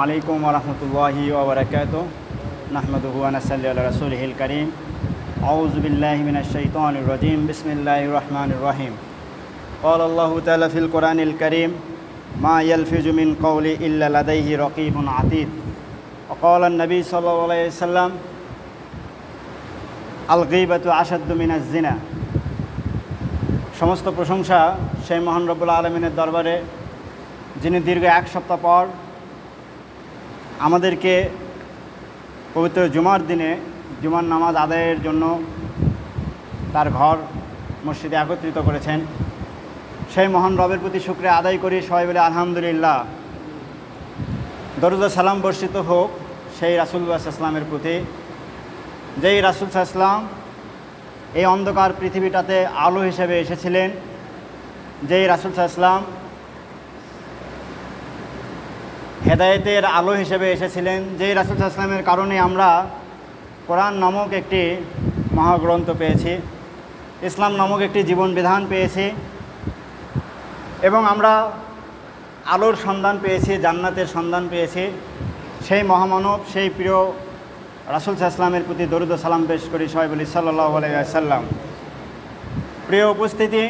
عليكم ورحمة الله وبركاته نحمده ونصلي على رسوله الكريم أعوذ بالله من الشيطان الرجيم بسم الله الرحمن الرحيم قال الله تعالى في القرآن الكريم ما يلفظ من قول إلا لديه رقيب عتيد وقال النبي صلى الله عليه وسلم الغيبة أشد من الزنا সমস্ত প্রশংসা সেই মহান রব্বুল আলমিনের দরবারে যিনি দীর্ঘ এক সপ্তাহ পর আমাদেরকে পবিত্র জুমার দিনে জুমার নামাজ আদায়ের জন্য তার ঘর, মসজিদে একত্রিত করেছেন। সেই মহান রবের প্রতি শুক্রে আদায় করি। সবাই বলে, আলহামদুলিল্লাহ। দরুদ সালাম বর্ষিত হোক সেই রাসুল্লাহ ইসলামের প্রতি। যেই রাসুল ইসলাম এই অন্ধকার পৃথিবীটাতে আলো হিসেবে এসেছিলেন, যেই রাসুল ইসলাম হেদায়েতের আলো হিসেবে এসেছিলেন, যেই রাসুল ইসলামের কারণে আমরা কোরআন নামক একটি মহাগ্রন্থ পেয়েছি, ইসলাম নামক একটি জীবন বিধান পেয়েছি, এবং আমরা আলোর সন্ধান পেয়েছি, জান্নাতের সন্ধান পেয়েছি। সেই মহামানব, সেই প্রিয় রাসুল ইসলামের প্রতি দরুদ সালাম পেশ করি সবাই বলি সাল্লাহ আলাইসাল্লাম প্রিয় উপস্থিতি,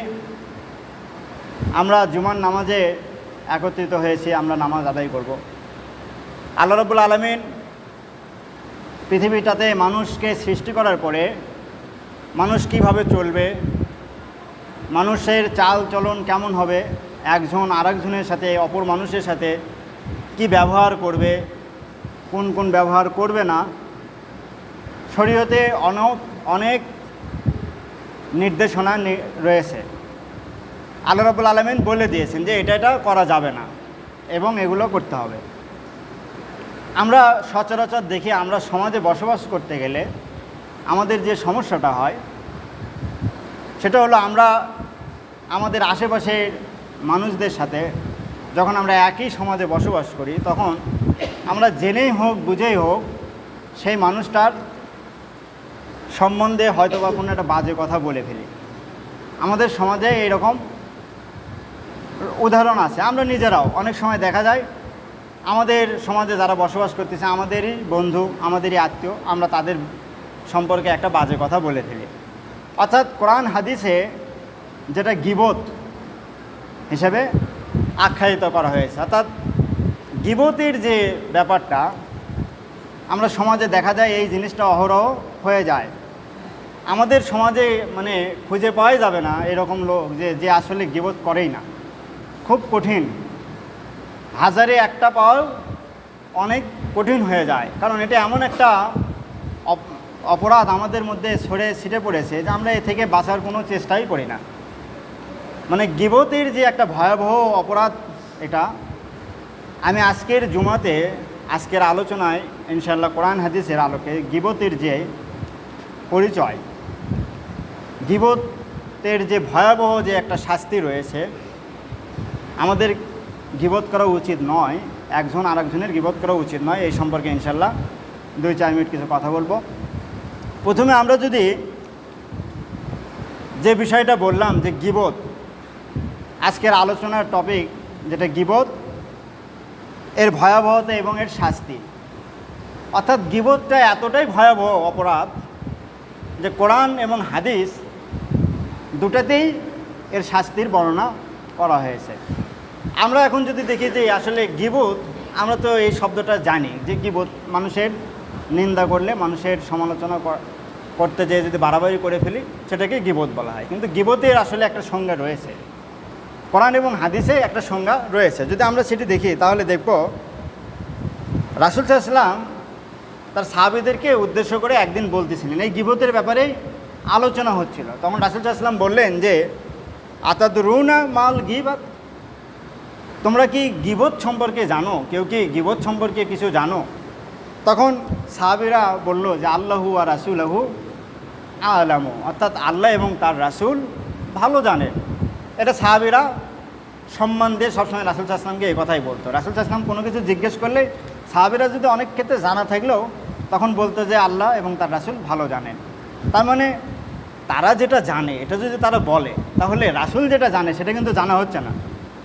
আমরা জুমার নামাজে একত্রিত হয়েছি, আমরা নামাজ আদায় করব। আল্লাহ রবুল আলমিন পৃথিবীটাতে মানুষকে সৃষ্টি করার পরে মানুষ কীভাবে চলবে, মানুষের চাল চলন কেমন হবে, একজন আরেকজনের সাথে, অপর মানুষের সাথে কি ব্যবহার করবে, কোন কোন ব্যবহার করবে না, শরীয়তে অনেক অনেক নির্দেশনা রয়েছে। আল্লাহ রবুল আলমিন বলে দিয়েছেন যে এটা এটা করা যাবে না এবং এগুলো করতে হবে। আমরা সচরাচর দেখি আমরা সমাজে বসবাস করতে গেলে আমাদের যে সমস্যাটা হয়, সেটা হলো আমরা আমাদের আশেপাশের মানুষদের সাথে যখন আমরা একই সমাজে বসবাস করি, তখন আমরা জেনেই হোক, বুঝেই হোক, সেই মানুষটার সম্বন্ধে হয়তো বা কোনো একটা বাজে কথা বলে ফেলি। আমাদের সমাজে এইরকম উদাহরণ আছে, আমরা নিজেরাও অনেক সময় দেখা যায় আমাদের সমাজে যারা বসবাস করতেছে, আমাদেরই বন্ধু, আমাদেরই আত্মীয়, আমরা তাদের সম্পর্কে একটা বাজে কথা বলে ফেলি। অর্থাৎ কোরআন হাদিসে যেটা গিবত হিসেবে আখ্যায়িত করা হয়েছে, অর্থাৎ গিবতের যে ব্যাপারটা, আমরা সমাজে দেখা যায় এই জিনিসটা অহরহ হয়ে যায়। আমাদের সমাজে মানে খুঁজে পাওয়াই যাবে না এরকম লোক যে যে আসলে গিবত করেই না। খুব কঠিন। হাজারে একটা পাওয়াও অনেক কঠিন হয়ে যায়। কারণ এটা এমন একটা অপরাধ আমাদের মধ্যে সরে ছিটে পড়েছে যে আমরা এ থেকে বাঁচার কোনো চেষ্টাই করি না। মানে গিবতের যে একটা ভয়াবহ অপরাধ এটা, আমি আজকের জুমাতে, আজকের আলোচনায় ইনশাল্লাহ কোরআন হাদিসের আলোকে গিবতের যে পরিচয়, গিবতের যে ভয়াবহ যে একটা শাস্তি রয়েছে, আমাদের গিবত করা উচিত নয়, একজন আরেকজনের গিবত করা উচিত নয়, এই সম্পর্কে ইনশাল্লাহ দুই চার মিনিট কিছু কথা বলব। প্রথমে আমরা যদি যে বিষয়টা বললাম যে গিবত, আজকের আলোচনার টপিক যেটা গিবত, এর ভয়াবহতা এবং এর শাস্তি। অর্থাৎ গিবতটা এতটাই ভয়াবহ অপরাধ যে কোরআন এবং হাদিস দুটাতেই এর শাস্তির বর্ণনা করা হয়েছে। আমরা এখন যদি দেখি যে আসলে গিবত, আমরা তো এই শব্দটা জানি যে গিবত মানুষের নিন্দা করলে, মানুষের সমালোচনা করতে যেয়ে যদি বাড়াবাড়ি করে ফেলি, সেটাকে গিবত বলা হয়। কিন্তু গিবতের আসলে একটা সংজ্ঞা রয়েছে। কোরআন এবং হাদিসে একটা সংজ্ঞা রয়েছে। যদি আমরা সেটি দেখি, তাহলে দেখব, রাসুল সাহসাল্লাম তার সাহাবিদেরকে উদ্দেশ্য করে একদিন বলতেছিলেন, এই গিবতের ব্যাপারে আলোচনা হচ্ছিল। তখন রাসুল সাহসাল্লাম বললেন যে আতাদ রুনা মাল গিবাত? তোমরা কি গিবত সম্পর্কে জানো? কেউ কি গিবত সম্পর্কে কিছু জানো? তখন সাহাবিরা বলল যে, আল্লাহু আর রাসুলাহু আলামু। অর্থাৎ আল্লাহ এবং তার রাসুল ভালো জানেন এটা সাহাবিরা সম্মান দিয়ে সবসময় রাসুল সাহসলামকে এই কথাই বলতো। রাসুল সাহসলাম কোনো কিছু জিজ্ঞেস করলে সাহাবিরা যদি অনেক ক্ষেত্রে জানা থাকলেও তখন বলতো যে, আল্লাহ এবং তার রাসুল ভালো জানেন। তার মানে তারা যেটা জানে, এটা যদি তারা বলে, তাহলে রাসুল যেটা জানে, সেটা কিন্তু জানা হচ্ছে না।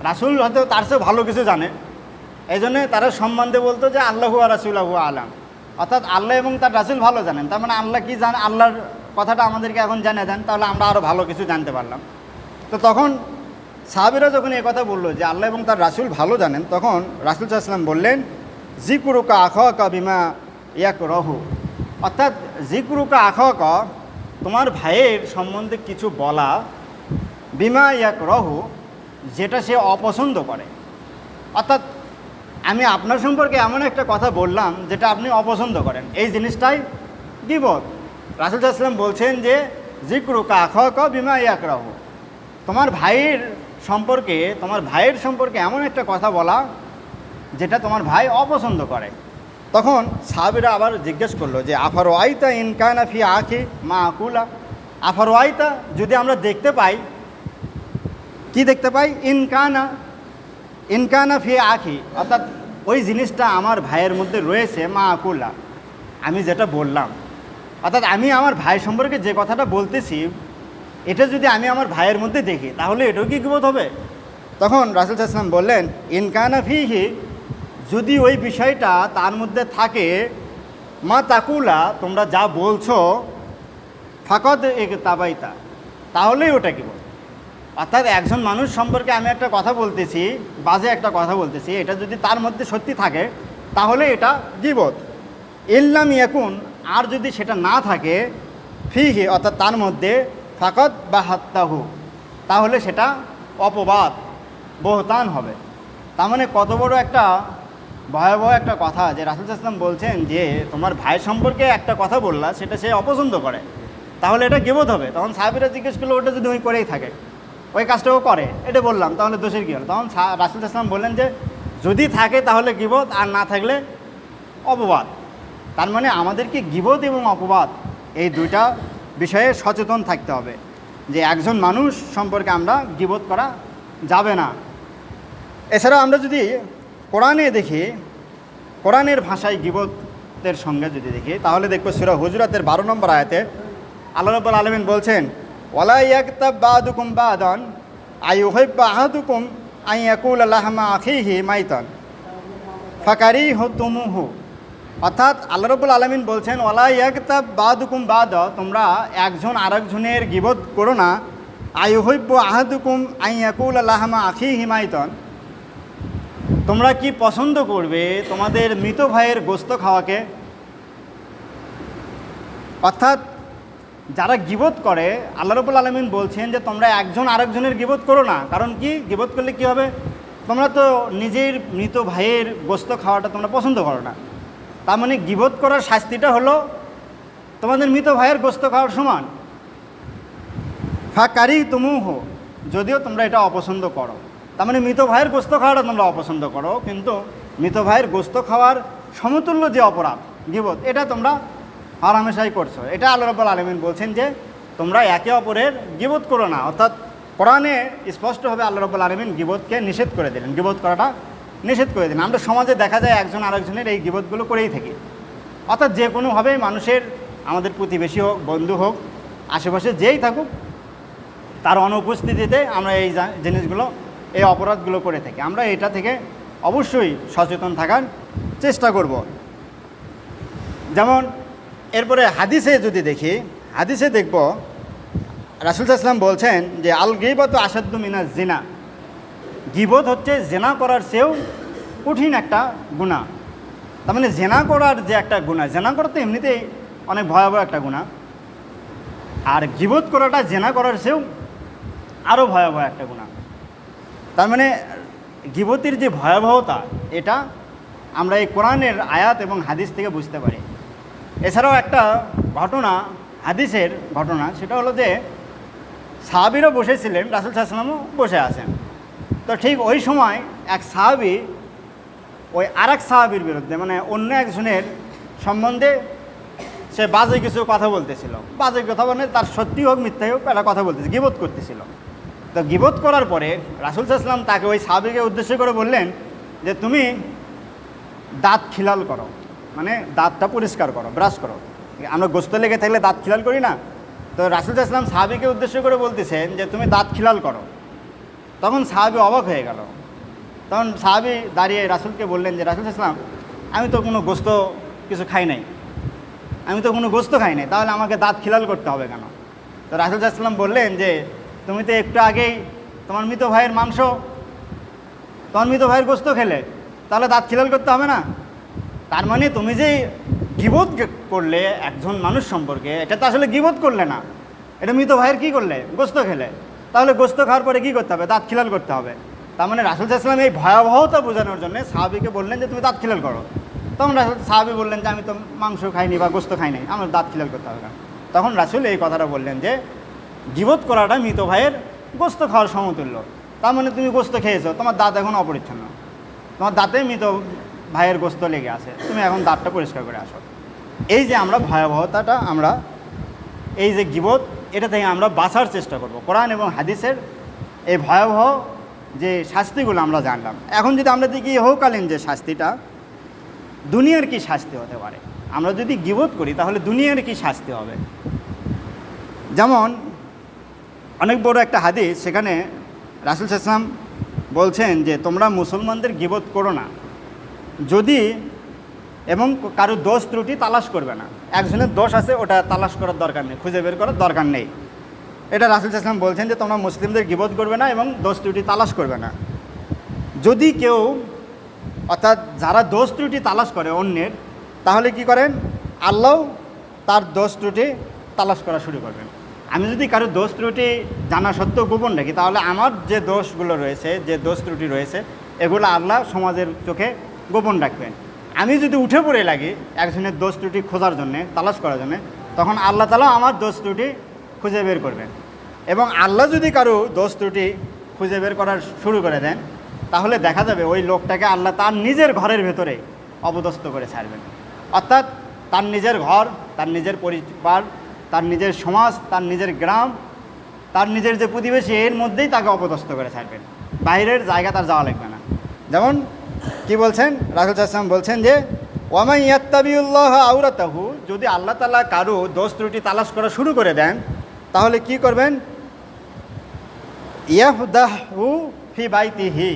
রাসুল হয়তো তার চেয়ে ভালো কিছু জানে। এই জন্যে তারা সম্মান দিয়ে বলতো যে, আল্লাহু আর রাসুল্লাহু আলাম। অর্থাৎ আল্লাহ এবং তার রাসুল ভালো জানেন। তার মানে আল্লাহ কি জান? আল্লাহর কথাটা আমাদেরকে এখন জানিয়ে দেন, তাহলে আমরা আরও ভালো কিছু জানতে পারলাম। তো তখন সাহাবিরা যখন এই কথা বলল যে, আল্লাহ এবং তার রাসুল ভালো জানেন, তখন রাসুল সাল্লাম বললেন জিকুরুকা আখা বিমা ইয়াক রহু অর্থাৎ জিকুরুকা আখা তোমার ভাইয়ের সম্বন্ধে কিছু বলা, বিমা ইয়াক রহু যেটা সে অপছন্দ করে। অর্থাৎ আমি আপনার সম্পর্কে এমন একটা কথা বললাম যেটা আপনি অপছন্দ করেন। এই জিনিসটাই বিপদ রাসুল সাল্লাম বলছেন যে জিক্রু কাখ ক বিমা ইয়াকরাহ। তোমার ভাইয়ের সম্পর্কে, তোমার ভাইয়ের সম্পর্কে এমন একটা কথা বলা যেটা তোমার ভাই অপছন্দ করে। তখন সাহাবিরা আবার জিজ্ঞেস করল যে আফার ওয়াইতা ইনকানা ফি আখি মা আকুলা? আফার ওয়াইতা যদি আমরা দেখতে পাই কি দেখতে পাই? ইনকানা ইনকানা ফি আখি। অর্থাৎ ওই জিনিসটা আমার ভাইয়ের মধ্যে রয়েছে, মা আকুলা। আমি যেটা বললাম। অর্থাৎ আমি আমার ভাই সম্পর্কে যে কথাটা বলতেছি, এটা যদি আমি আমার ভাইয়ের মধ্যে দেখি, তাহলে এটাও কি বোধ হবে? তখন রাসুল ইসলাম বললেন ইনকানা ফিহি, যদি ওই বিষয়টা তার মধ্যে থাকে, মা তাকুলা, তোমরা যা বলছো, ফাকদ তাবাইতা তাহলেই ওটা কি বল অর্থাৎ একজন মানুষ সম্পর্কে আমি একটা কথা বলতেছি, বাজে একটা কথা বলতেছি, এটা যদি তার মধ্যে সত্যি থাকে, তাহলে এটা গিবত ইল্লাম ইয়াকুন, আর যদি সেটা না থাকে, ফিহি, অর্থাৎ তার মধ্যে ফাকত বা হাত্তাহু তাহলে সেটা অপবাদ, বহতান হবে। তার মানে কত বড় একটা ভয়াবহ একটা কথা যে রাসুল ইসলাম বলছেন যে, তোমার ভাই সম্পর্কে একটা কথা বললা, সেটা সে অপছন্দ করে। তাহলে এটা গেবোধ হবে। তখন সাহেবেরা জিজ্ঞেস করল, ওটা যদি ওই করেই থাকে। ওই কাজটাও করে। এটা বললাম তাহলে দোষের কী হলো? তখন রাসুল ইসলাম বললেন যে, যদি থাকে তাহলে গিবোধ আর না থাকলে অপবাদ। তার মানে আমাদেরকে গিবোধ এবং অপবাদ, এই দুইটা বিষয়ে সচেতন থাকতে হবে যে একজন মানুষ সম্পর্কে আমরা গিবোধ করা যাবে না। এছাড়াও আমরা যদি কোরআনে দেখি, কোরআনের ভাষায় গিবতের সঙ্গে যদি দেখি, তাহলে দেখব সুরা হুজরাতের বারো নম্বর আয়াতে আল্লাহ রব্বুল আলমিন বলছেন ওলা ইয়াকতাব বাদন আল্লাহমা ফাকারি অর্থাৎ আল্লাহ রব্বুল আলমিন বলছেন ওলা ইয়াকতাব বাদুকুম বাদ, তোমরা একজন আরেকজনের গিবত করো না। আই উহিব্ব আহাদুকুম আই ইয়াকুল আল্লাহমা আখিহি মাইতন। তোমরা কি পছন্দ করবে তোমাদের মৃত ভাইয়ের গোস্ত খাওয়াকে? অর্থাৎ যারা গিবত করে, আল্লাহ রবুল আলমিন বলছেন যে তোমরা একজন আরেকজনের গিবত করো না। কারণ কি? গিবত করলে কি হবে? তোমরা তো নিজের মৃত ভাইয়ের গোস্ত খাওয়াটা তোমরা পছন্দ করো না। তার মানে গিবত করার শাস্তিটা হলো তোমাদের মৃত ভাইয়ের গোস্ত খাওয়ার সমান। ফাঁকারি তুমু হো যদিও তোমরা এটা অপছন্দ করো। তার মানে মৃত ভাইয়ের গোস্ত খাওয়াটা তোমরা অপছন্দ করো, কিন্তু মৃত ভাইয়ের গোস্ত খাওয়ার সমতুল্য যে অপরাধ, গিবত, এটা তোমরা হারামেশাই করছ। এটা আল্লাহ রব্বুল আলমিন বলছেন যে, তোমরা একে অপরের গিবত করো না। অর্থাৎ কোরআনে স্পষ্টভাবে আল্লাহ রব্বুল আলমিন গিবতকে নিষেধ করে দিলেন। গিবত করাটা নিষেধ করে দিলেন। আমরা সমাজে দেখা যায় একজন আরেকজনের এই গিবতগুলো করেই থাকি। অর্থাৎ যে কোনোভাবে মানুষের, আমাদের প্রতিবেশী হোক, বন্ধু হোক, আশেপাশে যেই থাকুক, তার অনুপস্থিতিতে আমরা এই জিনিসগুলো, এই অপরাধগুলো করে থাকি। আমরা এটা থেকে অবশ্যই সচেতন থাকার চেষ্টা করব। যেমন এরপরে হাদিসে যদি দেখি, হাদিসে দেখব, রাসুল ইসলাম বলছেন যে আল গিবত আসাদ্দু মিনা জিনা। গিবত হচ্ছে জেনা করার চেয়েও কঠিন একটা গুণা। তার মানে জেনা করার যে একটা গুণা, জেনা করা তো এমনিতেই অনেক ভয়াবহ একটা গুণা। আর গিবত করাটা জেনা করার চেয়েও আরও ভয়াবহ একটা গুণা। তার মানে গিবতির যে ভয়াবহতা, এটা আমরা এই কোরআনের আয়াত এবং হাদিস থেকে বুঝতে পারি। এছাড়াও একটা ঘটনা, হাদিসের ঘটনা, সেটা হলো যে সাহাবিরও বসেছিলেন, রাসুল সাহসালামও বসে আছেন। তো ঠিক ওই সময় এক সাহাবি, ওই আর এক সাহাবির বিরুদ্ধে মানে অন্য একজনের সম্বন্ধে সে বাজে কিছু কথা বলতেছিল। বাজে কথা মানে তার সত্যি হোক মিথ্যাই হোক, একটা কথা বলতেছে, গিবত করতেছিল। তো গিবত করার পরে রাসুল সাল্লাম তাকে ওই সাহাবিকে উদ্দেশ্য করে বললেন যে, তুমি দাঁত খিলাল করো। মানে দাঁতটা পরিষ্কার করো ব্রাশ করো। আমরা গোস্ত লেগে থাকলে দাঁত খিলাল করি না? তো রাসুল ইসলাম সাহাবিকে উদ্দেশ্য করে বলতেছেন যে, তুমি দাঁত খিলাল করো। তখন সাহাবি অবাক হয়ে গেল। তখন সাহাবি দাঁড়িয়ে রাসুলকে বললেন যে, রাসুল ইসলাম আমি তো কোনো গোস্ত কিছু খাই নাই। আমি তো কোনো গোস্ত খাই নাই। তাহলে আমাকে দাঁত খিলাল করতে হবে কেন? তো রাসুল ইসলাম বললেন যে, তুমি তো একটু আগেই তোমার মৃত ভাইয়ের মাংস, তোমার মৃত ভাইয়ের গোস্ত খেলে, তাহলে দাঁত খিলাল করতে হবে না? তার মানে তুমি যে গিবোধ করলে একজন মানুষ সম্পর্কে, এটা তো আসলে গিবোধ করলে না। এটা মৃত ভাইয়ের কী করলে? গোস্ত খেলে। তাহলে গোস্ত খাওয়ার পরে কী করতে হবে? দাঁত খিলাল করতে হবে। তার মানে রাসুল ইসলাম এই ভয়াবহতা বোঝানোর জন্য সাহাবিকে বললেন যে, তুমি দাঁত খিলাল করো। তখন রাসুল সাহাবি বললেন যে, আমি তো মাংস খাইনি বা গোস্ত খাইনি আমার দাঁত খিলাল করতে হবে তখন রাসুল এই কথাটা বললেন যে গিবোধ করাটা মৃত ভাইয়ের গোস্ত খাওয়ার সমতুল্য। তার মানে তুমি গোস্ত খেয়েছো, তোমার দাঁত এখন অপরিচ্ছন্ন। তোমার দাঁতে মৃত ভাইয়ের গোস্ত লেগে আছে, তুমি এখন দাঁতটা পরিষ্কার করে আসো। এই যে আমরা ভয়াবহতাটা আমরা, এই যে গিবত, এটা থেকে আমরা বাঁচার চেষ্টা করব। কোরআন এবং হাদিসের এই ভয়াবহ যে শাস্তিগুলো আমরা জানলাম। এখন যদি আমরা দেখি ইহকালীন যে শাস্তিটা, দুনিয়ার কি শাস্তি হতে পারে? আমরা যদি গিবত করি, তাহলে দুনিয়ার কি শাস্তি হবে? যেমন, অনেক বড় একটা হাদিস, সেখানে রাসুল ইসলাম বলছেন যে, তোমরা মুসলমানদের গিবত করো না। যদি এবং কারও দোষ ত্রুটি তালাশ করবে না। একজনের দোষ আছে, ওটা তালাশ করার দরকার নেই, খুঁজে বের করার দরকার নেই। এটা রাসুল ইসলাম বলছেন যে, তোমরা মুসলিমদের গিবোধ করবে না এবং দোষ ত্রুটি তালাশ করবে না। যদি কেউ, অর্থাৎ যারা দোষ ত্রুটি তালাশ করে অন্যের, তাহলে কি করেন? আল্লাহ তার দোষ ত্রুটি তালাশ করা শুরু করবেন। আমি যদি কারও দোষ ত্রুটি জানা সত্ত্বেও গোপন রাখি, তাহলে আমার যে দোষগুলো রয়েছে, যে দোষ ত্রুটি রয়েছে, এগুলো আল্লাহ সমাজের চোখে গোপন রাখবেন। আমি যদি উঠে পড়ে লাগি একজনের দোষ ত্রুটি খোঁজার জন্যে, তালাশ করার জন্যে, তখন আল্লাহ তালা আমার দোষ ত্রুটি খুঁজে বের করবেন। এবং আল্লাহ যদি কারও দোষ ত্রুটি খুঁজে বের করার শুরু করে দেন, তাহলে দেখা যাবে ওই লোকটাকে আল্লাহ তার নিজের ঘরের ভেতরে অবদস্ত করে ছাড়বেন। অর্থাৎ তার নিজের ঘর, তার নিজের পরিবার, তার নিজের সমাজ, তার নিজের গ্রাম, তার নিজের যে প্রতিবেশী, এর মধ্যেই তাকে অপদস্থ করে ছাড়বেন। বাইরের জায়গা তার যাওয়া লাগবে না। যেমন কি বলছেন? রাহুল আসলাম বলছেন যে ওয়ামাই ইয়াত্তাবিউল্লাহ আউরাতাহু যদি আল্লাহ তালা কারও দোষ ত্রুটি তালাশ করা শুরু করে দেন, তাহলে কি করবেন? ইয়াহদাহু ফি বাইতিহি,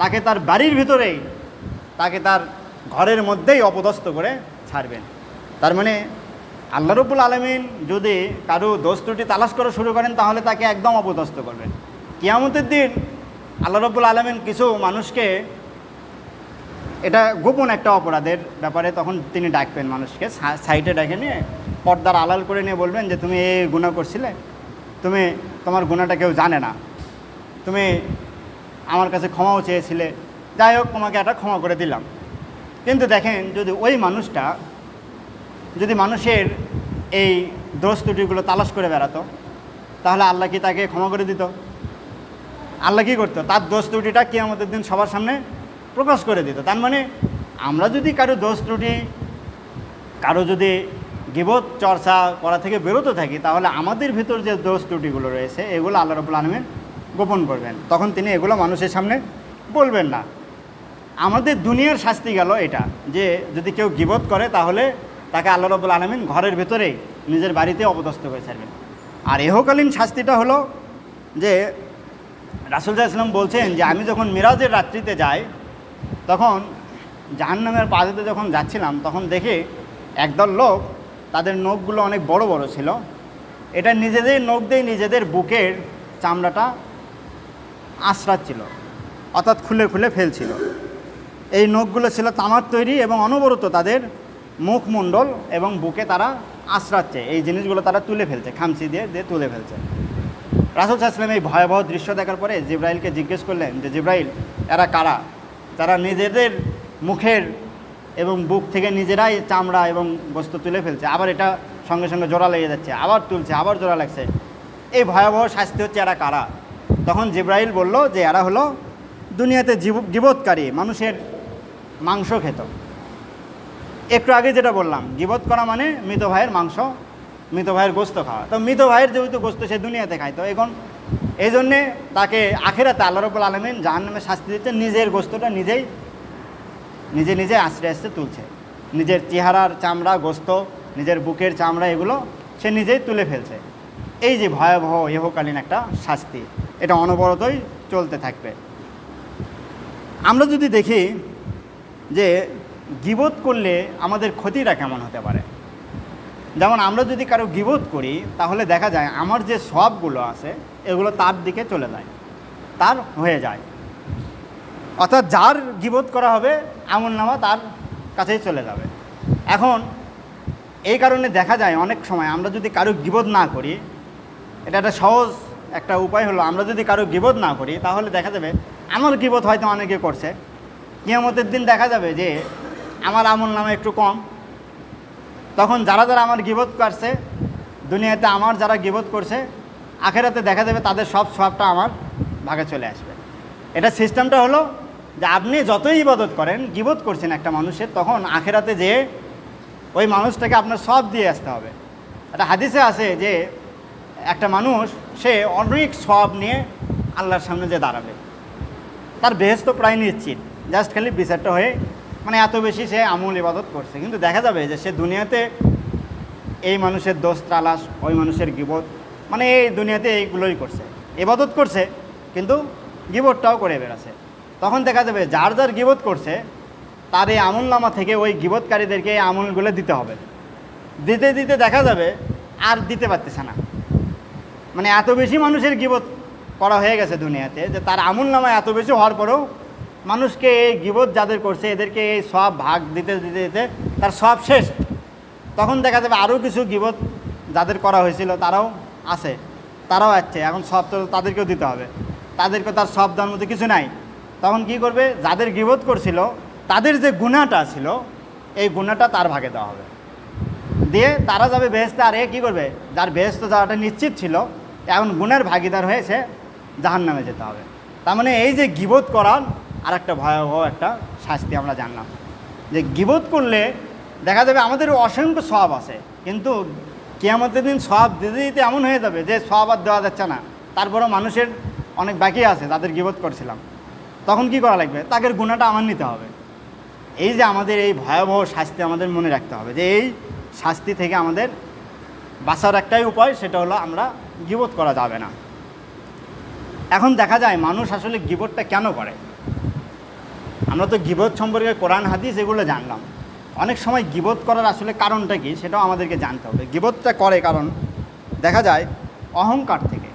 তাকে তার বাড়ির ভিতরেই, তাকে তার ঘরের মধ্যেই অপদস্থ করে ছাড়বেন। তার মানে আল্লাহ রব্বুল আলমিন যদি কারও দোষ ত্রুটি তালাশ করা শুরু করেন, তাহলে তাকে একদম অপদস্থ করবেন। কিয়ামতের দিন আল্লাহ রব্বুল আলমিন কিছু মানুষকে এটা গোপন একটা অপরাধের ব্যাপারে তখন তিনি ডাকবেন মানুষকে সাইডে ডেকে নিয়ে পর্দার আলাল করে নিয়ে বলবেন যে, তুমি এই গুণা করছিলে? তুমি, তোমার গুণাটা কেউ জানে না। তুমি আমার কাছে ক্ষমাও চেয়েছিলে। যাই হোক, তোমাকে একটা ক্ষমা করে দিলাম। কিন্তু দেখেন, যদি ওই মানুষটা, যদি মানুষের এই দোষ ত্রুটিগুলো তালাশ করে বেড়াতো, তাহলে আল্লাহ কি তাকে ক্ষমা করে দিত? আল্লাহ কী করতো? তার দোষ ত্রুটিটা আমাদের দিন সবার সামনে প্রকাশ করে দিত। তার মানে আমরা যদি কারও দোষ ত্রুটি, কারও যদি গিবত, চর্চা করা থেকে বেরোতে থাকি, তাহলে আমাদের ভিতর যে দোষ ত্রুটিগুলো রয়েছে, এগুলো আল্লাহ রবুল গোপন করবেন। তখন তিনি এগুলো মানুষের সামনে বলবেন না। আমাদের দুনিয়ার শাস্তি গেল এটা, যে যদি কেউ গিবত করে, তাহলে তাকে আল্লাহ রবুল আলমিন ঘরের ভেতরেই নিজের বাড়িতে অপদস্থ করে ছাড়বেন। আর এহকালীন শাস্তিটা হলো যে রাসুল ইসলাম বলছেন যে, আমি যখন মিরাজের রাত্রিতে যাই তখন জাহান্নামের পাদেতে যখন যাচ্ছিলাম, তখন দেখি একদল লোক তাদের নখগুলো অনেক বড় বড় ছিল। এটা নিজেদের নখ দিয়ে নিজেদের বুকের চামড়াটা আশ্রাচ্ছিল অর্থাৎ খুলে খুলে ফেলছিল। এই নখগুলো ছিল তামার তৈরি এবং অনবরত তাদের মুখমণ্ডল এবং বুকে তারা আশ্রাচ্ছে এই জিনিসগুলো তারা তুলে ফেলছে, খামচি দিয়ে দিয়ে তুলে ফেলছে। রাসুল সাহসলাম এই ভয়াবহ দৃশ্য দেখার পরে জিব্রাইলকে জিজ্ঞেস করলেন যে, জিব্রাইল, এরা কারা? তারা নিজেদের মুখের এবং বুক থেকে নিজেরাই চামড়া এবং বস্তু তুলে ফেলছে। আবার এটা সঙ্গে সঙ্গে জোড়া লেগে যাচ্ছে, আবার তুলছে, আবার জোড়া লাগছে। এই ভয়াবহ শাস্তি হচ্ছে এরা কারা? তখন জিব্রাইল বলল যে এরা হলো দুনিয়াতে জীব, গিবৎকারী, মানুষের মাংস খেত। একটু আগে যেটা বললাম গিবত করা মানে মৃত ভাইয়ের মাংস, মৃত ভাইয়ের গোস্ত খাওয়া। তো মৃত ভাইয়ের যেহেতু গোস্ত সে দুনিয়াতে খায়, তো এখন এই জন্যে তাকে আখেরাতে আল্লাহ রবুল আলমিন জাহান নামে শাস্তি দিচ্ছে, নিজের গোস্তটা নিজেই, নিজে নিজে আস্তে আস্তে তুলছে। নিজের চেহারার চামড়া, গোস্ত, নিজের বুকের চামড়া, এগুলো সে নিজেই তুলে ফেলছে। এই যে ভয়াবহ ইহকালীন একটা শাস্তি, এটা অনবরতই চলতে থাকবে। আমরা যদি দেখি যে গিবোধ করলে আমাদের ক্ষতিটা কেমন হতে পারে? যেমন আমরা যদি কারও গিবোধ করি, তাহলে দেখা যায় আমার যে সবগুলো আছে এগুলো তার দিকে চলে যায়, তার হয়ে যায়। অর্থাৎ যার গিবোধ করা হবে, আমল নামা তার কাছেই চলে যাবে। এখন এই কারণে দেখা যায় অনেক সময় আমরা যদি কারও গিবোধ না করি, এটা একটা সহজ একটা উপায় হলো, আমরা যদি কারও গিবোধ না করি, তাহলে দেখা যাবে আমার গিবোধ হয়তো অনেকে করছে। কিয়ামতের দিন দেখা যাবে যে আমার আমল নামে একটু কম। তখন যারা যারা আমার গিবোধ করছে, দুনিয়াতে আমার যারা গিবোধ করছে আখেরাতে দেখা যাবে তাদের সব সবটা আমার ভাগে চলে আসবে। এটা সিস্টেমটা হলো যে আপনি যতই ইবাদত করেন গিবোধ করছেন একটা মানুষের, তখন আখেরাতে যে ওই মানুষটাকে আপনার সব দিয়ে আসতে হবে। একটা হাদিসে আছে যে একটা মানুষ, সে অনেক সব নিয়ে আল্লাহর সামনে যে দাঁড়াবে। তার বেহেস্ত প্রায় নিশ্চিত। জাস্ট খালি বিচারটা হয়ে মানে এত বেশি সে আমূল ইবাদত করছে। কিন্তু দেখা যাবে যে সে দুনিয়াতে এই মানুষের দোষ, তালাশ, ওই মানুষের গিবত মানে এই দুনিয়াতে এইগুলোই করছে। ইবাদত করছে, কিন্তু গিবতটাও করে বেড়াচ্ছে। তখন দেখা যাবে যার যার গিবত করছে, তার এই আমল নামা থেকে ওই গিবতকারীদেরকে এই আমলগুলো দিতে হবে। দিতে দিতে দেখা যাবে আর দিতে পারতেছে না। মানে এত বেশি মানুষের গিবত করা হয়ে গেছে দুনিয়াতে যে তার আমল নামা এত বেশি হওয়ার পরেও মানুষকে এই গিবত যাদের করছে, এদেরকে এই সব ভাগ দিতে দিতে দিতে তার সব শেষ। তখন দেখা যাবে আরও কিছু গিবত যাদের করা হয়েছিল, তারাও আছে, তারাও আছে, এখন সব তো তাদেরকেও দিতে হবে। তাদেরকে তার সব দেওয়ার মধ্যে কিছু নাই। তখন কি করবে? যাদের গিবোধ করছিল, তাদের যে গুণাটা ছিল, এই গুণাটা তার ভাগে দেওয়া হবে। দিয়ে তারা যাবে বেহেস্তে আর এ কী করবে? যার বেহেস্ত যাওয়াটা নিশ্চিত ছিল, এখন গুণের ভাগিদার হয়েছে জাহান নামে যেতে হবে। তার মানে এই যে গিবোধ করার আর একটা ভয়াবহ একটা শাস্তি আমরা জানলাম। যে গিবোধ করলে দেখা যাবে আমাদের অসংখ্য সব আছে, কিন্তু কেয়ামতের দিন সব দিতে দিতে এমন হয়ে যাবে যে সব আর দেওয়া যাচ্ছে না। তারপরও মানুষের অনেক বাকি আছে যাদের গিবোধ করছিলাম। তখন কি করা লাগবে? তাদের গুণাটা আমার নিতে হবে। এই যে আমাদের এই ভয়াবহ শাস্তি আমাদের মনে রাখতে হবে যে এই শাস্তি থেকে আমাদের বাঁচার একটাই উপায় সেটা হলো আমরা গিবোধ করা যাবে না। এখন দেখা যায় মানুষ আসলে গিবোধটা কেন করে? আমরা তো গিবোধ সম্পর্কে কোরআন, হাদিস এগুলো জানলাম। অনেক সময় গিবোধ করার আসলে কারণটা কি সেটাও আমাদেরকে জানতে হবে। গিবোধটা করে কারণ দেখা যায় অহংকার থেকে।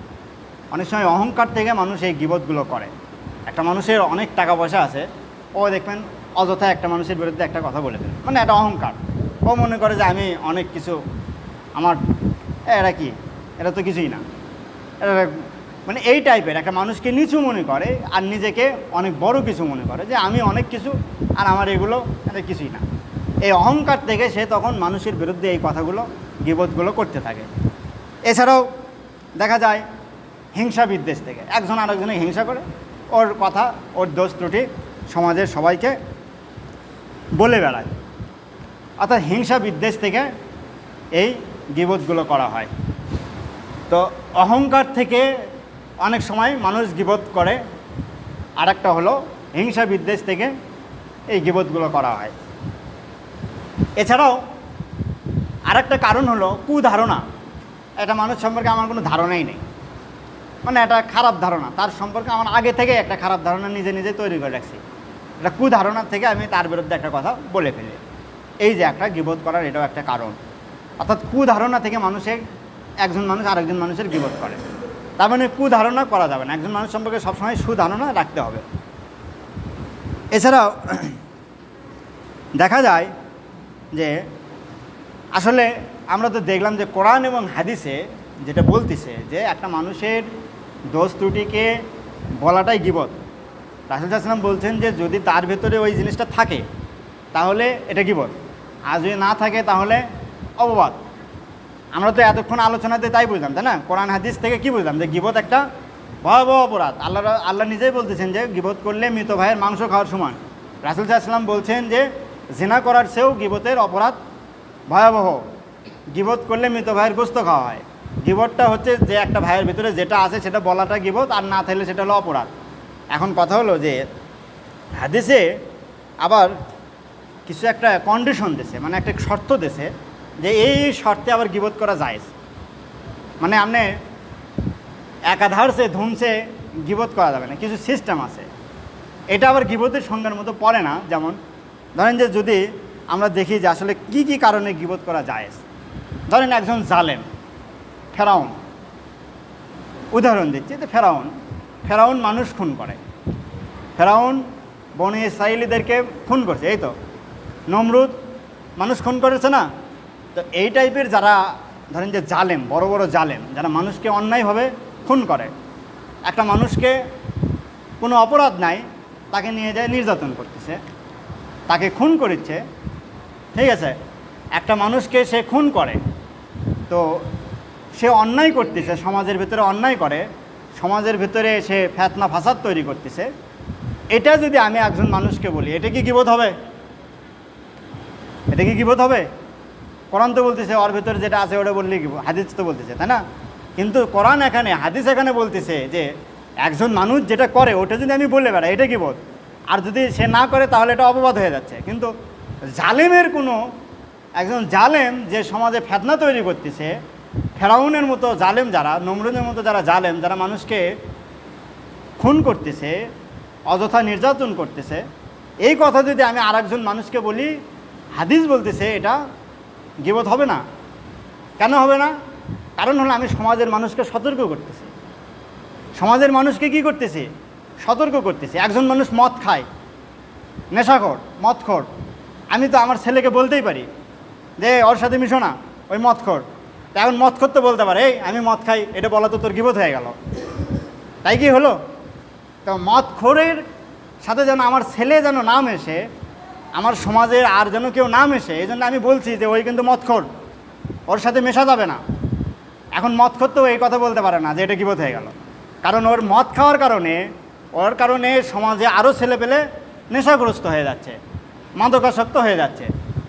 অনেক সময় অহংকার থেকে মানুষ এই গিবোধগুলো করে। একটা মানুষের অনেক টাকা পয়সা আছে, ও দেখবেন অযথা একটা মানুষের বিরুদ্ধে একটা কথা বলে দেবে মানে একটা অহংকার। ও মনে করে যে আমি অনেক কিছু আমার এরা কি? এটা তো কিছুই না। এরা মানে এই টাইপের একটা মানুষকে নিচু মনে করে আর নিজেকে অনেক বড় কিছু মনে করে যে আমি অনেক কিছু আর আমার এগুলো এটা কিছুই না। এই অহংকার থেকে সে তখন মানুষের বিরুদ্ধে এই কথাগুলো বিপদগুলো করতে থাকে। এছাড়াও দেখা যায় হিংসা বিদ্বেষ থেকে। একজন আরেকজনে হিংসা করে, ওর কথা, ওর দোষ ত্রুটি সমাজের সবাইকে বলে বেড়ায়। অর্থাৎ হিংসা বিদ্বেষ থেকে এই গিবোধগুলো করা হয়। তো অহংকার থেকে অনেক সময় মানুষ গিবোধ করে। আর একটা হলো হিংসা বিদ্বেষ থেকে এই গিবোধগুলো করা হয়। এছাড়াও আর একটা কারণ হলো কুধারণা। এটা মানুষ সম্পর্কে আমার কোনো ধারণাই নেই। মানে একটা খারাপ ধারণা। তার সম্পর্কে আমার আগে থেকে একটা খারাপ ধারণা নিজে নিজে তৈরি করে রাখছি। এটা কুধারণা থেকে আমি তার বিরুদ্ধে একটা কথা বলে ফেলি। এই যে একটা গিবোধ করার এটাও একটা কারণ। অর্থাৎ কুধারণা থেকে মানুষের একজন মানুষ আরেকজন মানুষের গিবোধ করে। তার মানে কুধারণা করা যাবে না। একজন মানুষ সম্পর্কে সবসময় সুধারণা রাখতে হবে। এছাড়াও দেখা যায় যে আসলে আমরা তো দেখলাম যে কোরআন এবং হাদিসে যেটা বলতেছে যে একটা মানুষের দোষ ত্রুটিকে বলাটাই গিবত। রাসুল সাল্লাম বলছেন যে যদি তার ভেতরে ওই জিনিসটা থাকে, তাহলে এটা গিবত। আর যদি না থাকে, তাহলে অপবাদ। আমরা তো এতক্ষণ আলোচনাতে তাই বুঝলাম, তাই না? কোরআন, হাদিস থেকে কি বুঝলাম? যে গিবত একটা ভয়াবহ অপরাধ। আল্লাহ আল্লাহ নিজেই বলতেছেন যে গিবত করলে মৃত ভাইয়ের মাংস খাওয়ার সমান। রাসুল সাল্লাম বলছেন যে জেনা করার চেয়েও গিবতের অপরাধ ভয়াবহ। গিবত করলে মৃত ভাইয়ের গোস্ত খাওয়া হয়। গিবতটা হচ্ছে যে একটা ভাইয়ের ভিতরে যেটা আছে সেটা বলাটা গিবত, আর না থাকলে সেটা হলো অপরাধ। এখন কথা হলো যে হাদিসে আবার কিছু একটা কন্ডিশন দিছে মানে একটা শর্ত দিছে যে এই শর্তে আবার গিবত করা যায় মানে আপনি একাধার সে ধুমসে গিবত করা যাবে না, কিছু সিস্টেম আছে। এটা আবার গিবতের সংজ্ঞার মতো পড়ে না, যেমন ধরেন যে যদি আমরা দেখি যে আসলে কি কি কারণে গিবত করা যায় ধরেন একজন জালেম, ফেরাউন। উদাহরণ দিচ্ছি যে ফেরাউন ফেরাউন মানুষ খুন করে। ফেরাউন বনে ইসরায়েলিদেরকে খুন করছে, এই তো। নমরুদ মানুষ খুন করেছে না? তো এই টাইপের যারা, ধরেন যে জালেম, বড় বড় জালেম, যারা মানুষকে অন্যায়ভাবে খুন করে, একটা মানুষকে কোনো অপরাধ নাই, তাকে নিয়ে যায় নির্যাতন করতেছে। তাকে খুন করেছে। ঠিক আছে? একটা মানুষকে সে খুন করে। তো সে অন্যায় করতেছে, সমাজের ভিতরে অন্যায় করে, সমাজের ভিতরে সে ফ্যাতনা ফাসাদ তৈরি করতেছে। এটা যদি আমি একজন মানুষকে বলি, এটা কি কিবোধ হবে? এটা কি কিবোধ হবে? কোরআন তো বলতেছে, ওর ভিতরে যেটা আছে, ওটা বললে কি হাদিস তো বলতেছে, তাই না? কিন্তু কোরআন এখানে, হাদিস এখানে বলতেছে যে, একজন মানুষ যেটা করে, ওটা যদি আমি বলে বেড়াই, এটা কি বোধ আর যদি সে না করে, তাহলে এটা অপবাদ হয়ে যাচ্ছে। কিন্তু জালেমের কোনো, একজন জালেম যে সমাজে ফেতনা তৈরি করতেছে, ফেরাউনের মতো জালেম যারা, নমরুদের মতো যারা জালেম, যারা মানুষকে খুন করতেছে, অযথা নির্যাতন করতেছে, এই কথা যদি আমি আরেকজন মানুষকে বলি, হাদিস বলতেছে এটা গিবত হবে না। কেন হবে না? কারণ হলো আমি সমাজের মানুষকে সতর্ক করতেছি। সমাজের মানুষকে কি করতেছি? সতর্ক করতেছি। একজন মানুষ মদ খায়। নেশাখোর, মদখোর। আমি তো আমার ছেলেকে বলতেই পারি যে ওর সাথে মিশো না, ওই মদখোর। তা এখন মদখোর তো বলতে পারে, এই, আমি মদ খাই, এটা বলা তো তোর গিবত হয়ে গেল। তাই কি হলো? তো মদখোরের সাথে যেন আমার ছেলে যেন নাম এসে আমার সমাজে আর যেন কেউ নাম এসে এই জন্য আমি বলছি যে, ওই কিন্তু মদখোর, ওর সাথে মেশা যাবে না। এখন মদ তো এই কথা বলতে পারে না যে, এটা কিবোধ হয়ে গেল। কারণ ওর মদ খাওয়ার কারণে ওর কারণে সমাজে আরও ছেলে পেলে নেশাগ্রস্ত হয়ে যাচ্ছে, মাদকাসক্ত হয়ে যাচ্ছে।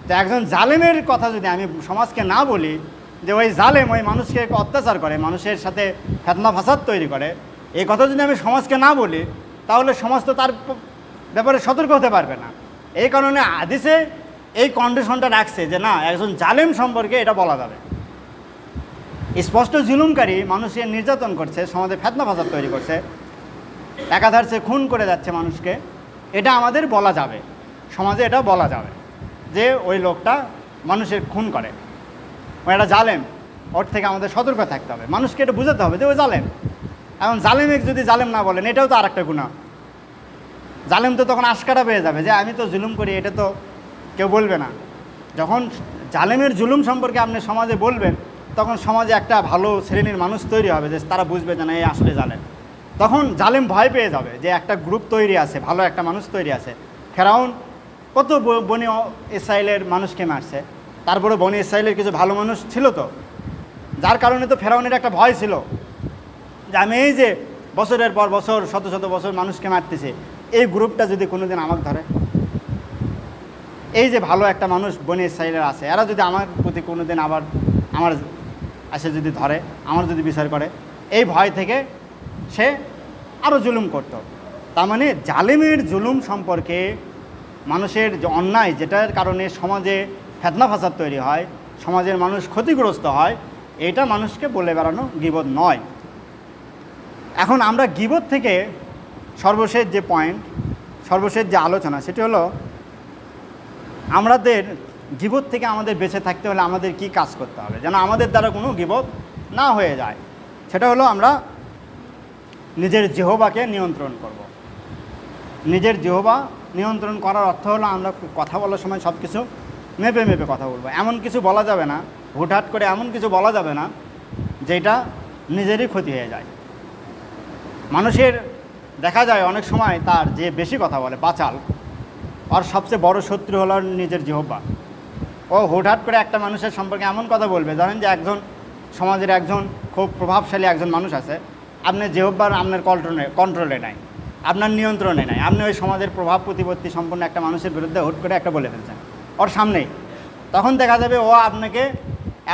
তো একজন জালেমের কথা যদি আমি সমাজকে না বলি, যে ওই জালেম ওই মানুষকে অত্যাচার করে, মানুষের সাথে ফেতনা ফাসাদ তৈরি করে, এই কথা যদি আমি সমাজকে না বলি, তাহলে সমাজ তো তার ব্যাপারে সতর্ক হতে পারবে না। এই কারণে আদিসে এই কন্ডিশনটা রাখছে যে না, একজন জালেম সম্পর্কে এটা বলা যাবে। স্পষ্ট জুলুমকারী মানুষের নির্যাতন করছে, সমাজে ফেতনা ফাসাদ তৈরি করছে একাধার সে খুন করে যাচ্ছে মানুষকে, এটা আমাদের বলা যাবে। সমাজে এটা বলা যাবে যে ওই লোকটা মানুষের খুন করে। ও একটা জালেম, ওর থেকে আমাদের সতর্ক থাকতে হবে। মানুষকে এটা বুঝাতে হবে যে ওই জালেম। এখন জালেমে যদি জালেম না বলেন, এটাও তো আরেকটা গুণা। জালেম তো তখন আশকারা পেয়ে যাবে যে আমি তো জুলুম করি, এটা তো কেউ বলবে না। যখন জালেমের জুলুম সম্পর্কে আপনি সমাজে বলবেন, তখন সমাজে একটা ভালো শ্রেণির মানুষ তৈরি হবে যে তারা বুঝবে যে না এই আসলে জালেম। তখন জালেম ভয় পেয়ে যাবে যে একটা গ্রুপ তৈরি আছে, ভালো একটা মানুষ তৈরি আছে। ফেরাউন কত বনি ইসরায়েলের মানুষকে মারছে। তারপরে বনি ইসরায়েলের কিছু ভালো মানুষ ছিল তো। যার কারণে তো ফেরাউনের একটা ভয় ছিল। যে আমি এই যে বছরের পর বছর, শত শত বছর মানুষকে মারতেছে, এই গ্রুপটা যদি কোনোদিন আমাকে ধরে? এই যে ভালো একটা মানুষ বনে ইসরায়েলের আছে, এরা যদি আমার প্রতি কোনোদিন আবার, আমার এসে যদি ধরে, আমার যদি বিচার করে, এই ভয় থেকে সে আরও জুলুম করত। তার মানে জালেমের জুলুম সম্পর্কে মানুষের যে অন্যায়, যেটার কারণে সমাজে ফেতনা ফাসাদ তৈরি হয়, সমাজের মানুষ ক্ষতিগ্রস্ত হয়, এটা মানুষকে বলে বেড়ানো গিবত নয়। এখন আমরা গিবত থেকে সর্বশেষ যে পয়েন্ট সর্বশেষ যে আলোচনা, সেটি হলো আমাদের গিবত থেকে আমাদের বেঁচে থাকতে হলে আমাদের কি কাজ করতে হবে? যেন আমাদের দ্বারা কোনো গিবত না হয়ে যায়। সেটা হলো আমরা নিজের জেহবাকে নিয়ন্ত্রণ করব। নিজের জেহবা নিয়ন্ত্রণ করার অর্থ হলো আমরা কথা বলার সময় সব কিছু মেপে মেপে কথা বলব। এমন কিছু বলা যাবে না, হুটহাট করে এমন কিছু বলা যাবে না, যেটা নিজেরই ক্ষতি হয়ে যায়। মানুষের দেখা যায় অনেক সময় তার যে বেশি কথা বলে, বাচাল আর সবচেয়ে বড় শত্রু হলো নিজের জিহব্বা ও হুটহাট করে একটা মানুষের সম্পর্কে এমন কথা বলবে, ধরেন যে একজন সমাজের একজন খুব প্রভাবশালী একজন মানুষ আছে আপনি জেহব্বার আপনার কন্ট্রোলে কন্ট্রোলে নাই। আপনার নিয়ন্ত্রণে নাই। আপনি ওই সমাজের প্রভাব প্রতিপত্তি সম্পন্ন একটা মানুষের বিরুদ্ধে হুট করে একটা বলে ফেলছেন। ওর সামনেই। তখন দেখা যাবে ও আপনাকে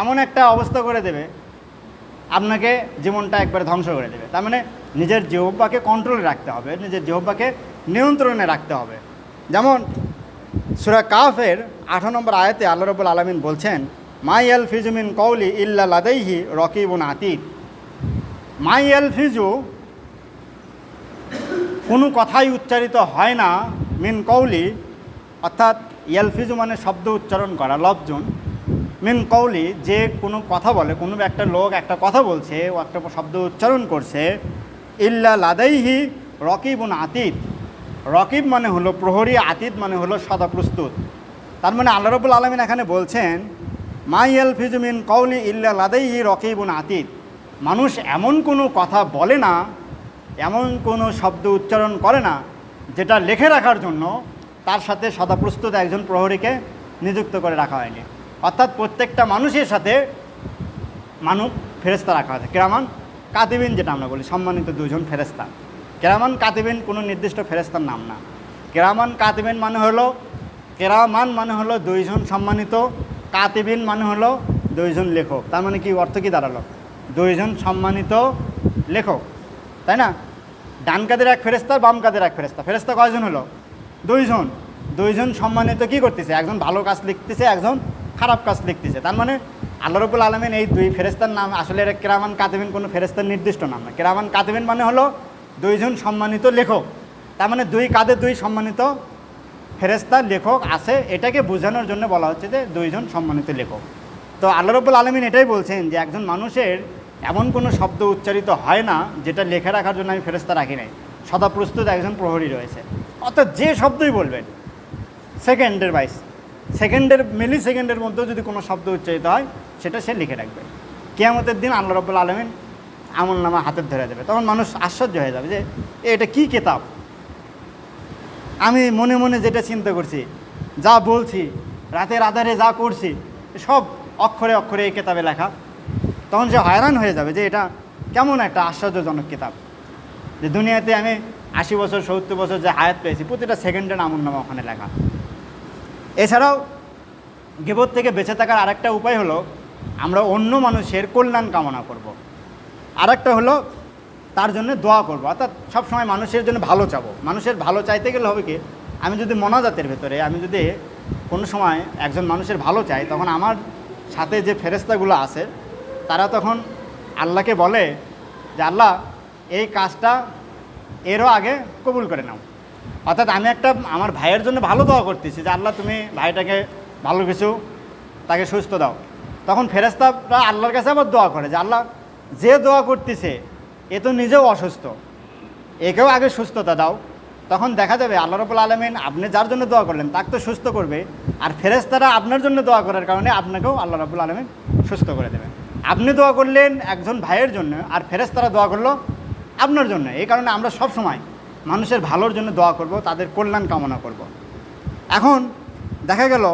এমন একটা অবস্থা করে দেবে, আপনাকে জীবনটা একবার ধ্বংস করে দেবে। তার মানে নিজের জেহব্বাকে কন্ট্রোলে রাখতে হবে, নিজের জেহব্বাকে নিয়ন্ত্রণে রাখতে হবে। যেমন সুরা কাফের আঠারো নম্বর আয়াতে আল্লাহ রবুল আলমিন বলছেন মাই এল ফিজুমিন কৌলি ইল্লা লাদাইহি রকিবুন আতিক। মাই এল ফিজু, কোনো কথাই উচ্চারিত হয় না, মিন কৌলি অর্থাৎ ইয়ালফিজু মানে শব্দ উচ্চারণ করা, লফজুন। মিন কৌলি যে কোনো কথা বলে, কোনো একটা লোক একটা কথা বলছে, ও একটা শব্দ উচ্চারণ করছে, ইল্লা লাদাইহি রকিবুন আতিদ। রকিব মানে হলো প্রহরী, আতিদ মানে হলো সদা প্রস্তুত। তার মানে আল্লাহ রবুল আলমিন এখানে বলছেন মা ইয়ালফিজু মিন কৌলি ইল্লা লাদাইহি রকিবুন আতিদ। মানুষ এমন কোনো কথা বলে না, এমন কোনো শব্দ উচ্চারণ করে না, যেটা লেখে রাখার জন্য তার সাথে সদা প্রস্তুত একজন প্রহরীকে নিযুক্ত করে রাখা হয়নি। অর্থাৎ প্রত্যেকটা মানুষের সাথে মানুষ ফেরেস্তা রাখা হয়েছে। কেরামান কাতিবিন যেটা আমরা বলি, সম্মানিত দুজন ফেরেস্তা কেরামান কাতিবিন কোনো নির্দিষ্ট ফেরেস্তার নাম না। কেরামান কাতিবিন মানে হলো, কেরামান মানে হলো দুইজন সম্মানিত, কাতিবিন মানে হলো দুইজন লেখক। তার মানে কি অর্থ কি দাঁড়াল? দুইজন সম্মানিত লেখক, তাই না? ডান কাদের এক ফেরেস্তা বাম কাদের এক ফেরেস্তা ফেরেস্তা কয়জন হলো? দুইজন। দুইজন সম্মানিত কি করতেছে? একজন ভালো কাজ লিখতেছে, একজন খারাপ কাজ লিখতেছে। তার মানে আল্লাহ রবুল আলমিন এই দুই ফেরেস্তার নাম, আসলে এরা কেরামান কাতেবিন কোনো ফেরেস্তার নির্দিষ্ট নাম না। কেরামান কাতেবিন মানে হলো দুইজন সম্মানিত লেখক। তার মানে দুই কাঁধে দুই সম্মানিত ফেরেস্তা লেখক আছে, এটাকে বোঝানোর জন্য বলা হচ্ছে যে দুইজন সম্মানিত লেখক। তো আল্লাহ রবুল আলমিন এটাই বলছেন যে একজন মানুষের এমন কোনো শব্দ উচ্চারিত হয় না যেটা লেখে রাখার জন্য আমি ফেরস্তা রাখি নাই। সদা প্রস্তুত একজন প্রহরী রয়েছে। অর্থাৎ যে শব্দই বলবেন, সেকেন্ডের বাইস সেকেন্ডের মিলি সেকেন্ডের মধ্যেও যদি কোনো শব্দ উচ্চারিত হয়, সেটা সে লিখে রাখবে। কেয়ামতের দিন আল্লাহ রব্বুল আলমিন আমল নামা হাতের ধরে দেবে। তখন মানুষ আশ্চর্য হয়ে যাবে যে, এটা কি কেতাব? আমি মনে মনে যেটা চিন্তা করছি, যা বলছি, রাতের আধারে যা করছি, সব অক্ষরে অক্ষরে এই কেতাবে লেখা। তখন সে হয়রান হয়ে যাবে যে এটা কেমন একটা আশ্চর্যজনক কিতাব। যে দুনিয়াতে আমি আশি বছর, সত্তর বছর যে হায়াত পেয়েছি, প্রতিটা সেকেন্ডের আমল নামা ওখানে লেখা। এছাড়াও গিবত থেকে বেঁচে থাকার আরেকটা উপায় হলো, আমরা অন্য মানুষের কল্যাণ কামনা করব। আরেকটা হলো তার জন্য দোয়া করব। অর্থাৎ সবসময় মানুষের জন্য ভালো চাবো। মানুষের ভালো চাইতে গেলে হবে কি, আমি যদি মনাজাতের ভেতরে, আমি যদি কোনো সময় একজন মানুষের ভালো চাই, তখন আমার সাথে যে ফেরেস্তাগুলো আছে তারা তখন আল্লাহকে বলে যে, আল্লাহ, এই কাজটা এরও আগে কবুল করে নাও। অর্থাৎ আমি একটা আমার ভাইয়ের জন্য ভালো দোয়া করতেছি যে, আল্লাহ, তুমি ভাইটাকে ভালো কিছু তাকে সুস্থ দাও। তখন ফেরেস্তারা আল্লাহর কাছে আবার দোয়া করে যে, আল্লাহ, যে দোয়া করতেছে, এ তো নিজেও অসুস্থ। একেও আগে সুস্থতা দাও। তখন দেখা যাবে আল্লাহ রবুল আলমিন আপনি যার জন্য দোয়া করলেন, তাকে তো সুস্থ করবে। আর ফেরেস্তারা আপনার জন্য দোয়া করার কারণে আপনাকেও আল্লাহ রবুল আলমিন সুস্থ করে দেবে আপনি দোয়া করলেন একজন ভাইয়ের জন্য, আর ফেরেস্তারা দোয়া করল আপনার জন্য এই কারণে আমরা সব সময় মানুষের ভালোর জন্য দোয়া করব, তাদের কল্যাণ কামনা করব। এখন দেখা গেল,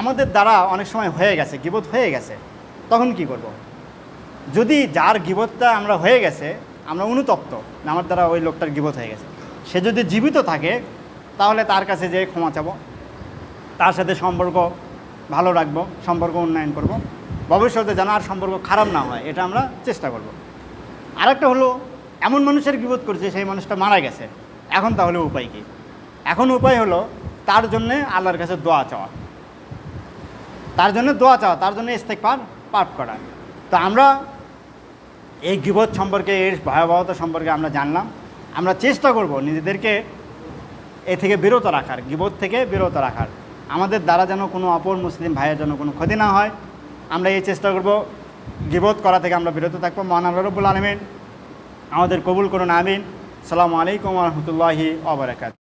আমাদের দ্বারা অনেক সময় হয়ে গেছে, গিবত হয়ে গেছে তখন কি করব। যদি যার গিবতটা আমরা হয়ে গেছে, আমরা অনুতপ্ত আমার দ্বারা ওই লোকটার গিবত হয়ে গেছে সে যদি জীবিত থাকে, তাহলে তার কাছে যেয়ে ক্ষমা চাবো, তার সাথে সম্পর্ক ভালো রাখব, সম্পর্ক উন্নয়ন করব। ভবিষ্যতে যেন আর সম্পর্ক খারাপ না হয়, এটা আমরা চেষ্টা করব। আরেকটা হলো, এমন মানুষের বিপদ করছে, সেই মানুষটা মারা গেছে। এখন তাহলে উপায় কী? এখন উপায় হলো, তার জন্যে আল্লাহর কাছে দোয়া চাওয়া। তার জন্য দোয়া চাওয়া, তার জন্য ইস্তেকবার পাঠ করা। তো আমরা এই গিবত সম্পর্কে এর ভয়াবহতা সম্পর্কে আমরা জানলাম। আমরা চেষ্টা করব নিজেদেরকে এ থেকে বিরত রাখার, গিবত থেকে বিরত রাখার। আমাদের দ্বারা যেন কোনো অপর মুসলিম ভাইয়ের যেন কোনো ক্ষতি না হয়। আমরা এই চেষ্টা করব গিবোধ করা থেকে আমরা বিরত থাকব। মহান রবুল আলমিন আমাদের কবুল করুন, আমিন। সালামু আলাইকুম রহমতুল্লাহি ওবরাকাত